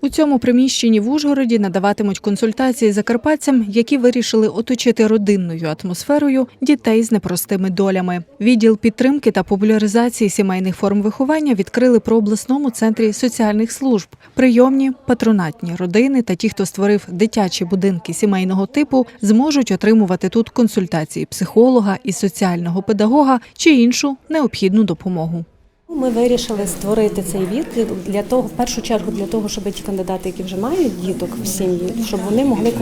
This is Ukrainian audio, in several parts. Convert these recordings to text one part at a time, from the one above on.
У цьому приміщенні в Ужгороді надаватимуть консультації закарпатцям, які вирішили оточити родинною атмосферою дітей з непростими долями. Відділ підтримки та популяризації сімейних форм виховання відкрили при обласному центрі соціальних служб. Прийомні, патронатні родини та ті, хто створив дитячі будинки сімейного типу, зможуть отримувати тут консультації психолога і соціального педагога чи іншу необхідну допомогу. Ми вирішили створити цей відділ для того, в першу чергу, для того, щоб ті кандидати, які вже мають діток в сім'ї, щоб вони могли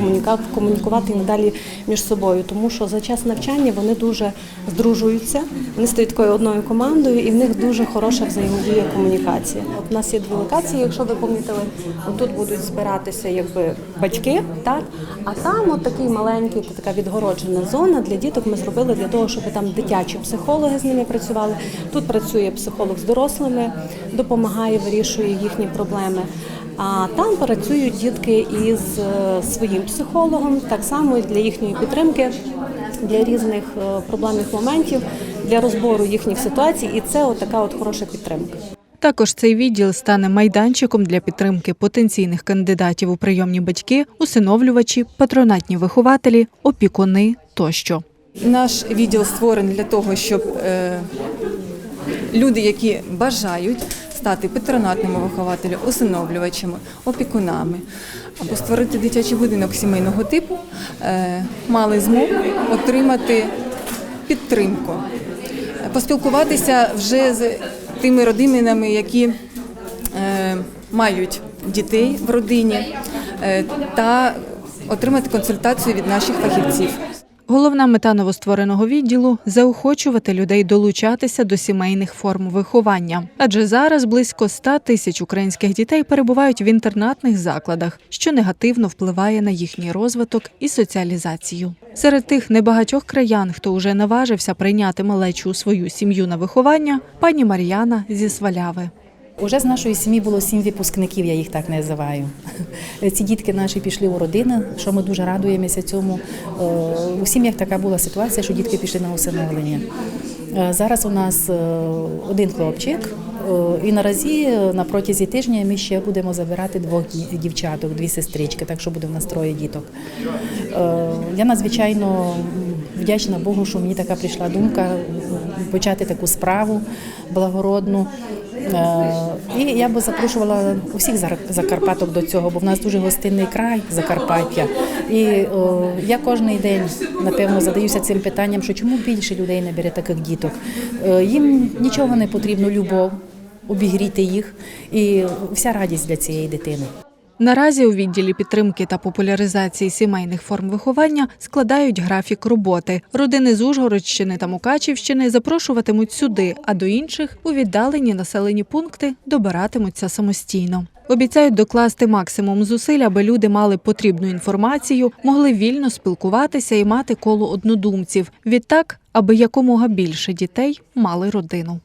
комунікувати і надалі між собою. Тому що за час навчання вони дуже здружуються, вони стають такою одною командою, і в них дуже хороша взаємодія, комунікація. От у нас є дві локації, якщо ви помітили, тут будуть збиратися якби батьки, так а там от такий маленький, така відгороджена зона для діток. Ми зробили для того, щоб там дитячі психологи з ними працювали. Тут працює психолог з дорослими, допомагає, вирішує їхні проблеми. А там працюють дітки із е, своїм психологом, так само для їхньої підтримки, для різних е, проблемних моментів, для розбору їхніх ситуацій. І це от така от хороша підтримка. Також цей відділ стане майданчиком для підтримки потенційних кандидатів у прийомні батьки, усиновлювачі, патронатні вихователі, опікуни тощо. Наш відділ створений для того, щоб е, люди, які бажають стати патронатними вихователями, усиновлювачами, опікунами або створити дитячий будинок сімейного типу, е, мали змогу отримати підтримку, поспілкуватися вже з тими родинами, які е, мають дітей в родині, е, та отримати консультацію від наших фахівців. Головна мета новоствореного відділу заохочувати людей долучатися до сімейних форм виховання. Адже зараз близько 100 тисяч українських дітей перебувають в інтернатних закладах, що негативно впливає на їхній розвиток і соціалізацію. Серед тих небагатьох краян, хто уже наважився прийняти малечу у свою сім'ю на виховання, пані Мар'яна зі Сваляви. Уже з нашої сім'ї було сім випускників, я їх так називаю. Ці дітки наші пішли у родини, що ми дуже радуємося цьому. Е, У сім'ях така була ситуація, що дітки пішли на усиновлення. Е, Зараз у нас е, один хлопчик, і наразі на протязі тижня ми ще будемо забирати двох дівчаток, дві сестрички, так що буде в нас троє діток. Я надзвичайно вдячна Богу, що мені така прийшла думка почати таку справу благородну. Е, І я би запрошувала усіх закарпаток до цього, бо в нас дуже гостинний край Закарпаття. І е, я кожен день напевно задаюся цим питанням, що чому більше людей не бере таких діток. Е, Їм нічого не потрібно, любов, обігріти їх і вся радість для цієї дитини. Наразі у відділі підтримки та популяризації сімейних форм виховання складають графік роботи. Родини з Ужгородщини та Мукачівщини запрошуватимуть сюди, а до інших у віддалені населені пункти добиратимуться самостійно. Обіцяють докласти максимум зусиль, аби люди мали потрібну інформацію, могли вільно спілкуватися і мати коло однодумців. Відтак, аби якомога більше дітей мали родину.